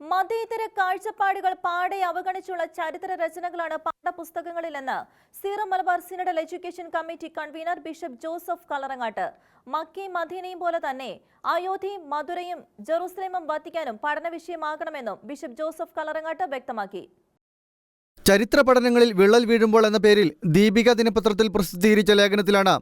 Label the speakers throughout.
Speaker 1: മതേതര കാഴ്ചപ്പാടുകൾ പാടെ അവഗണിച്ചുള്ള ചരിത്ര രചനകളാണ് പാഠപുസ്തകങ്ങളിലെന്ന് Syro Malabar synodal education committee convener bishop Joseph Kallarangatt മക്കയും മദീനയും പോലെ തന്നെ അയോധ്യയും മധുരയും ജെറൂസലേമും വത്തിക്കാനും പഠന വിഷയമാകണമെന്നും ബിഷപ്പ് ജോസഫ് കളറങ്ങാട്ട് വ്യക്തമാക്കി.
Speaker 2: ചരിത്ര പഠനങ്ങളിൽ വിള്ളൽ വീഴുമ്പോൾ എന്ന പേരിൽ ദീപിക ദിനപത്രത്തിൽ പ്രസിദ്ധീകരിച്ച ലേഖനത്തിലാണ്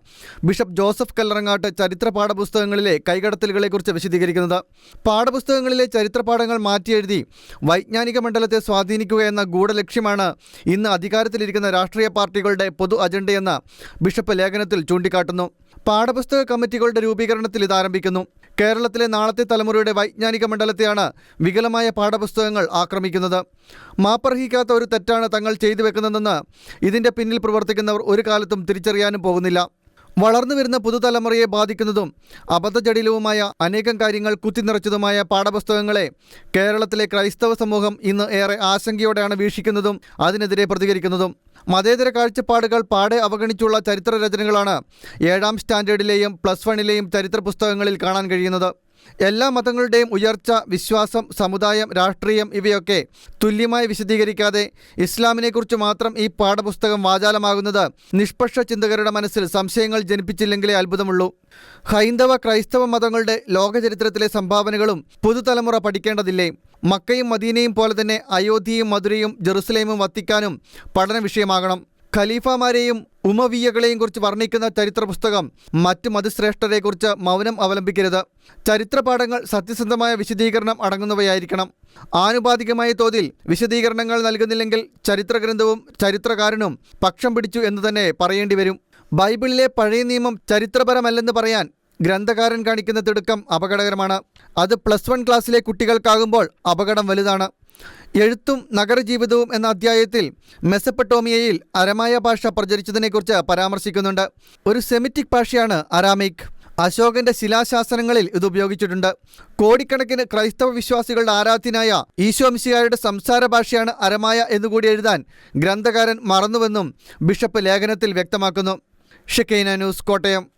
Speaker 2: ബിഷപ്പ് ജോസഫ് കല്ലറങ്ങാട്ട് ചരിത്ര പാഠപുസ്തകങ്ങളിലെ കൈകടത്തലുകളെക്കുറിച്ച് വിശദീകരിക്കുന്നത്. പാഠപുസ്തകങ്ങളിലെ ചരിത്ര പാഠങ്ങൾ മാറ്റിയെഴുതി വൈജ്ഞാനിക മണ്ഡലത്തെ സ്വാധീനിക്കുക എന്ന ഗൂഢലക്ഷ്യമാണ് ഇന്ന് അധികാരത്തിലിരിക്കുന്ന രാഷ്ട്രീയ പാർട്ടികളുടെ പൊതു അജണ്ടയെന്ന് ബിഷപ്പ് ലേഖനത്തിൽ ചൂണ്ടിക്കാട്ടുന്നു. പാഠപുസ്തക കമ്മിറ്റികളുടെ രൂപീകരണത്തിൽ ഇത് ആരംഭിക്കുന്നു. കേരളത്തിലെ നാളത്തെ തലമുറയുടെ വൈജ്ഞാനിക മണ്ഡലത്തെയാണ് വികലമായ പാഠപുസ്തകങ്ങൾ ആക്രമിക്കുന്നത്. മാപ്പർഹിക്കാത്ത ഒരു തെറ്റാണ് തങ്ങൾ ചെയ്തു വെക്കുന്നതെന്ന് ഇതിന്റെ പിന്നിൽ പ്രവർത്തിക്കുന്നവർ ഒരു കാലത്തും തിരിച്ചറിയാനും പോകുന്നില്ല. വളർന്നു വരുന്ന പുതുതലമുറയെ ബാധിക്കുന്നതും അബദ്ധജടിലവുമായ അനേകം കാര്യങ്ങൾ കുത്തിനിറച്ചതുമായ പാഠപുസ്തകങ്ങളെ കേരളത്തിലെ ക്രൈസ്തവ സമൂഹം ഇന്ന് ഏറെ ആശങ്കയോടെയാണ് വീക്ഷിക്കുന്നതും അതിനെതിരെ പ്രതികരിക്കുന്നതും. മതേതര കാഴ്ചപ്പാടുകൾ പാടെ അവഗണിച്ചുള്ള ചരിത്ര രചനകളാണ് ഏഴാം സ്റ്റാൻഡേർഡിലെയും പ്ലസ് വണ്ണിലെയും ചരിത്ര പുസ്തകങ്ങളിൽ കാണാൻ കഴിയുന്നത്. എല്ലാ മതങ്ങളുടെയും ഉയർച്ച വിശ്വാസം സമുദായം രാഷ്ട്രീയം ഇവയൊക്കെ തുല്യമായി വിശദീകരിക്കാതെ ഇസ്ലാമിനെക്കുറിച്ച് മാത്രം ഈ പാഠപുസ്തകം വാചാലമാകുന്നത് നിഷ്പക്ഷ ചിന്തകരുടെ മനസ്സിൽ സംശയങ്ങൾ ജനിപ്പിച്ചില്ലെങ്കിലേ അത്ഭുതമുള്ളൂ. ഹൈന്ദവ ക്രൈസ്തവ മതങ്ങളുടെ ലോകചരിത്രത്തിലെ സംഭാവനകളും പുതുതലമുറ പഠിക്കേണ്ടതില്ലേ? മക്കയും മദീനയും പോലെ തന്നെ അയോധ്യയും മധുരയും ജെറുസലേമും വത്തിക്കാനും പഠന വിഷയമാകണം ഖലീഫമാരെയും ഉമവിയകളെയും കുറിച്ച് വർണിക്കുന്ന ചരിത്ര പുസ്തകം മറ്റു മതശ്രേഷ്ഠരെക്കുറിച്ച് മൗനം അവലംബിക്കരുത്. ചരിത്രപാഠങ്ങൾ സത്യസന്ധമായ വിശദീകരണം അടങ്ങുന്നവയായിരിക്കണം. ആനുപാതികമായ തോതിൽ വിശദീകരണങ്ങൾ നൽകുന്നില്ലെങ്കിൽ ചരിത്രഗ്രന്ഥവും ചരിത്രകാരനും പക്ഷം പിടിച്ചു എന്ന് തന്നെ പറയേണ്ടി വരും. ബൈബിളിലെ പഴയ നിയമം ചരിത്രപരമല്ലെന്ന് പറയാൻ ഗ്രന്ഥകാരൻ കാണിക്കുന്ന തിടുക്കം അപകടകരമാണ്. അത് പ്ലസ് വൺ ക്ലാസ്സിലെ കുട്ടികൾക്കാകുമ്പോൾ അപകടം വലുതാണ്. എഴുത്തും നഗരജീവിതവും എന്ന അധ്യായത്തിൽ മെസപ്പട്ടോമിയയിൽ അരമായ ഭാഷ പ്രചരിച്ചതിനെക്കുറിച്ച് പരാമർശിക്കുന്നുണ്ട്. ഒരു സെമിറ്റിക് ഭാഷയാണ് അരാമിക്. അശോകന്റെ ശിലാശാസനങ്ങളിൽ ഇത് ഉപയോഗിച്ചിട്ടുണ്ട്. കോടിക്കണക്കിന് ക്രൈസ്തവ വിശ്വാസികളുടെ ആരാധ്യനായ ഈശോമിശിയായുടെ സംസാര ഭാഷയാണ് അരമായ എന്നുകൂടി എഴുതാൻ ഗ്രന്ഥകാരൻ മറന്നുവെന്നും ബിഷപ്പ് ലേഖനത്തിൽ വ്യക്തമാക്കുന്നു. Shekinah News Kottayam.